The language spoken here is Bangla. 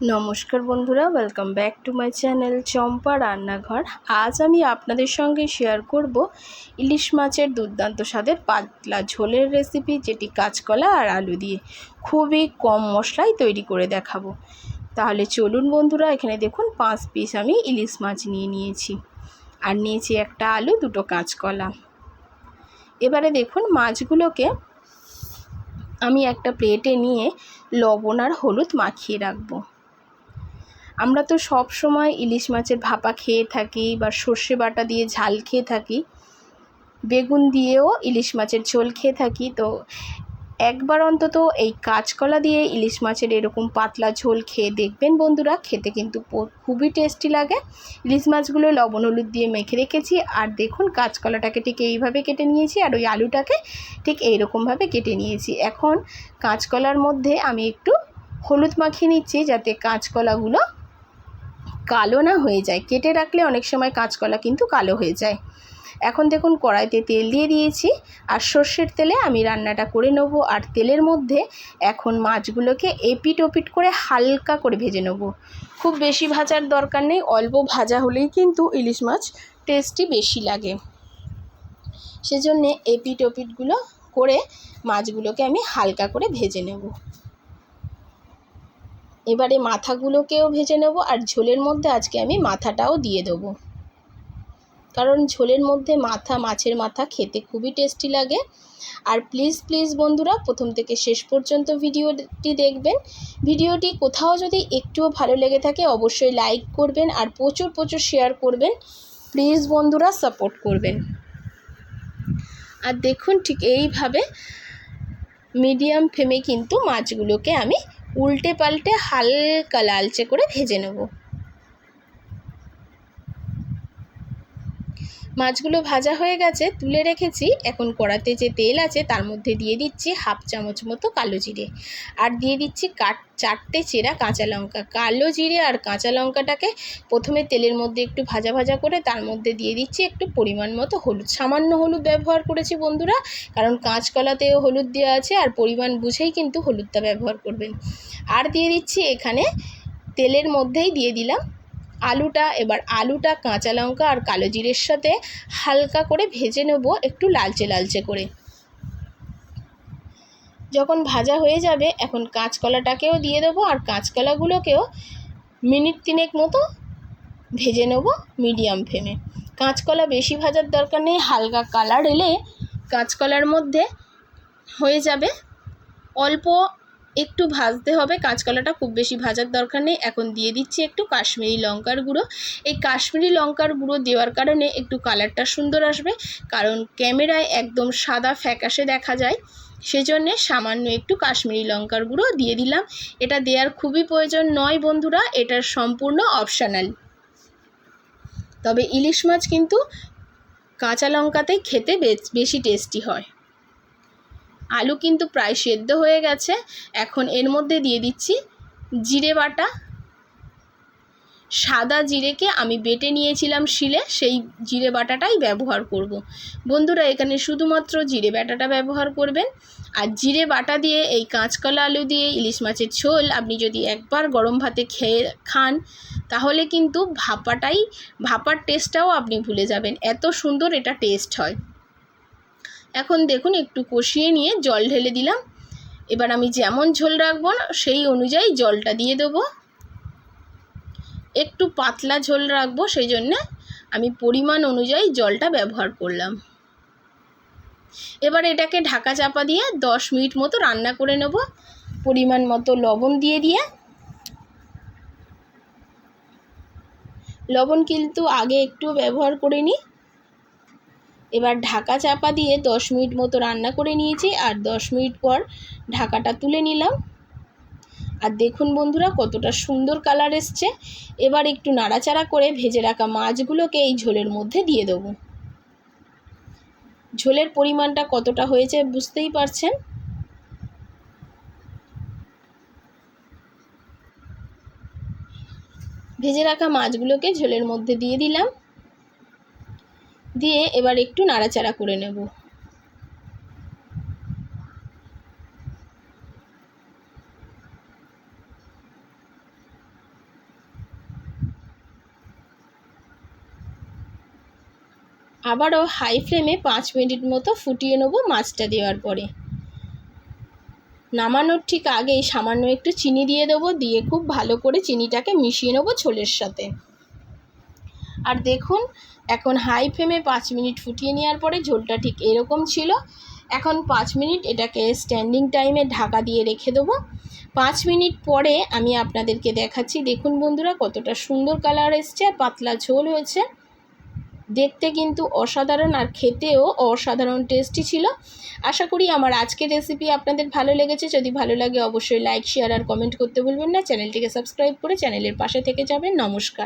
নমস্কার বন্ধুরা welcome back to my channel Champa Rannaghar. আজ আমি আপনাদের সঙ্গে শেয়ার করব ইলিশ মাছের দুর্দান্ত স্বাদের পাতলা ঝোলের রেসিপি যেটি কাঁচকলা আর আলু দিয়ে খুবই কম মশলায় তৈরি করে দেখাবো। তাহলে চলুন বন্ধুরা, এখানে দেখুন পাঁচ পিস আমি ইলিশ মাছ নিয়ে নিয়েছি। আর নিয়েছি একটা আলু, দুটো কাঁচকলা। এবারে দেখুন মাছগুলোকে আমি একটা প্লেটে নিয়ে লবণ আর হলুদ মাখিয়ে রাখব। আমরা তো সব সময় ইলিশ মাছের ভাপা খেয়ে থাকি বা সর্ষে বাটা দিয়ে ঝাল খেয়ে থাকি, বেগুন দিয়েও ইলিশ মাছের ঝোল খেয়ে থাকি। তো একবার অন্তত এই কাঁচকলা দিয়ে ইলিশ মাছের এরকম পাতলা ঝোল খেয়ে দেখবেন বন্ধুরা, খেতে কিন্তু খুবই টেস্টি লাগে। ইলিশ মাছগুলো লবণ হলুদ দিয়ে মেখে রেখেছি, আর দেখুন কাঁচকলাটাকে ঠিক এইভাবে কেটে নিয়েছি, আর ওই আলুটাকে ঠিক এইরকমভাবে কেটে নিয়েছি। এখন কাঁচকলার মধ্যে আমি একটু হলুদ মাখিয়ে নিচ্ছি, যাতে কাঁচকলাগুলো কালো না হয়ে যায়। কেটে রাখলে অনেক সময় কাঁচকলা কিন্তু কালো হয়ে যায়। এখন দেখুন কড়াইতে তেল দিয়ে দিয়েছি আর সর্ষের তেলে আমি রান্নাটা করে নেব আর তেলের মধ্যে এখন মাছগুলোকে এপিট ওপিট করে হালকা করে ভেজে নেব। খুব বেশি ভাজার দরকার নেই, অল্প ভাজা হলেই কিন্তু ইলিশ মাছ টেস্টি বেশি লাগে। সেজন্যে এপিট ওপিটগুলো করে মাছগুলোকে আমি হালকা করে ভেজে নেব। এবারে মাথাগুলোকেও ভেজে নেব আর ঝোলের মধ্যে আজকে আমি মাথাটাও দিয়ে দেবো। কারণ ঝোলের মধ্যে মাথা, মাছের মাথা খেতে খুবই টেস্টি লাগে। আর প্লিজ প্লিজ বন্ধুরা, প্রথম থেকে শেষ পর্যন্ত ভিডিওটি দেখবেন। ভিডিওটি কোথাও যদি একটুও ভালো লেগে থাকে, অবশ্যই লাইক করবেন আর প্রচুর প্রচুর শেয়ার করবেন। প্লিজ বন্ধুরা সাপোর্ট করবেন। আর দেখুন ঠিক এইভাবে মিডিয়াম ফ্লেমে কিন্তু মাছগুলোকে আমি উল্টে পাল্টে হালকা লালচে করে ভেজে নেব। মাছগুলো ভাজা হয়ে গেছে, তুলে রেখেছি। এখন কড়াতে যে তেল আছে, তার মধ্যে দিয়ে দিচ্ছি হাফ চামচ মতো কালো জিরে। আর দিয়ে দিচ্ছি কাট, চারটে চেরা কাঁচা লঙ্কা। কালো জিরে আর কাঁচা লঙ্কাটাকে প্রথমে তেলের মধ্যে একটু ভাজা ভাজা করে, তার মধ্যে দিয়ে দিচ্ছি একটু পরিমাণ মতো হলুদ। সামান্য হলুদ ব্যবহার করেছি বন্ধুরা, কারণ কাঁচকলাতেও হলুদ দেওয়া আছে আর পরিমাণ বুঝেই কিন্তু হলুদটা ব্যবহার করবেন। আর দিয়ে দিচ্ছি এখানে তেলের মধ্যেই দিয়ে দিলাম আলুটা, এবার আলুটা, কাঁচা লঙ্কা আর কালো জিরের সাথে হালকা করে ভেজে নেব একটু লালচে লালচে করে। যখন ভাজা হয়ে যাবে, এখন কাঁচকলাটাকেও দিয়ে দেবো আর কাঁচকলাগুলোকেও মিনিট তিনেক মতো ভেজে নেব মিডিয়াম ফ্লেমে। কাঁচকলা বেশি ভাজার দরকার নেই, হালকা কালার এলে কাঁচকলার মধ্যে হয়ে যাবে অল্প একটু ভাজতে হবে। কাঁচকলাটা খুব বেশি ভাজার দরকার নেই। এখন দিয়ে দিচ্ছি একটু কাশ্মীরি লঙ্কার গুঁড়ো। এই কাশ্মীরি লঙ্কার গুঁড়ো দেওয়ার কারণে একটু কালারটা সুন্দর আসবে। কারণ ক্যামেরায় একদম সাদা ফ্যাকাশে দেখা যায়। সেজন্যে সামান্য একটু কাশ্মীরি লঙ্কার গুঁড়ো দিয়ে দিলাম। এটা দেওয়ার খুবই প্রয়োজন নয় বন্ধুরা, এটার সম্পূর্ণ অপশানাল। তবে ইলিশ মাছ কিন্তু কাঁচা লঙ্কাতেই খেতে বেশি টেস্টি হয়। আলু কিন্তু প্রায় সেদ্ধ হয়ে গেছে। এখন এর মধ্যে দিয়ে দিচ্ছি জিরে বাটা। সাদা জিরেকে আমি বেটে নিয়েছিলাম শিলে, সেই জিরে বাটাটাই ব্যবহার করব। বন্ধুরা, এখানে শুধুমাত্র জিরে বাটাটা ব্যবহার করবেন। আর জিরে বাটা দিয়ে এই কাঁচকলা আলু দিয়ে ইলিশ মাছের ঝোল আপনি যদি একবার গরম ভাতে খেয়ে খান, তাহলে কিন্তু ভাপাটাই, ভাপার টেস্টটাও আপনি ভুলে যাবেন। এত সুন্দর এটা টেস্ট হয়। এখন দেখুন, একটু কষিয়ে নিয়ে জল ঢেলে দিলাম। এবার আমি যেমন ঝোল রাখব না, সেই অনুযায়ী জলটা দিয়ে দেবো। একটু পাতলা ঝোল রাখব, সেই জন্যে আমি পরিমাণ অনুযায়ী জলটা ব্যবহার করলাম। এবার এটাকে ঢাকা চাপা দিয়ে দশ মিনিট মতো রান্না করে নেব। পরিমাণ মতো লবণ দিয়ে দিয়ে। লবণ কিন্তু আগে একটু ব্যবহার করে নিই। এবার ঢাকা চাপা দিয়ে দশ মিনিট মতো রান্না করে নিয়েছি আর দশ মিনিট পর ঢাকাটা তুলে নিলাম। আর দেখুন বন্ধুরা, কতটা সুন্দর কালার এসছে। এবার একটু নাড়াচাড়া করে ভেজে রাখা মাছগুলোকে এই ঝোলের মধ্যে দিয়ে দেবো। ঝোলের পরিমাণটা কতটা হয়েছে বুঝতেই পারছেন? ভেজে রাখা মাছগুলোকে ঝোলের মধ্যে দিয়ে দিলাম। দিয়ে এবার একটু নাড়াচাড়া করে নেব। আবারও হাই ফ্লেমে পাঁচ মিনিট মতো ফুটিয়ে নেব মাছটা দেওয়ার পরে। নামানোর ঠিক আগেই সামান্য একটু চিনি দিয়ে দেবো, দিয়ে খুব ভালো করে চিনিটাকে মিশিয়ে নেব ছোলের সাথে। আর দেখুন, এখন হাই ফ্লেমে পাঁচ মিনিট ফুটিয়ে নেওয়ার পরে ঝোলটা ঠিক এরকম ছিল। এখন পাঁচ মিনিট এটাকে স্ট্যান্ডিং টাইমে ঢাকা দিয়ে রেখে দেবো। পাঁচ মিনিট পরে আমি আপনাদেরকে দেখাচ্ছি, দেখুন বন্ধুরা কতটা সুন্দর কালার এসছে আর পাতলা ঝোল হয়েছে। দেখতে কিন্তু অসাধারণ আর খেতেও অসাধারণ টেস্টি ছিল। আশা করি আমার আজকের রেসিপি আপনাদের ভালো লেগেছে। যদি ভালো লাগে অবশ্যই লাইক শেয়ার আর কমেন্ট করতে ভুলবেন না। চ্যানেলটিকে সাবস্ক্রাইব করে চ্যানেলের পাশে থেকে যাবেন। নমস্কার।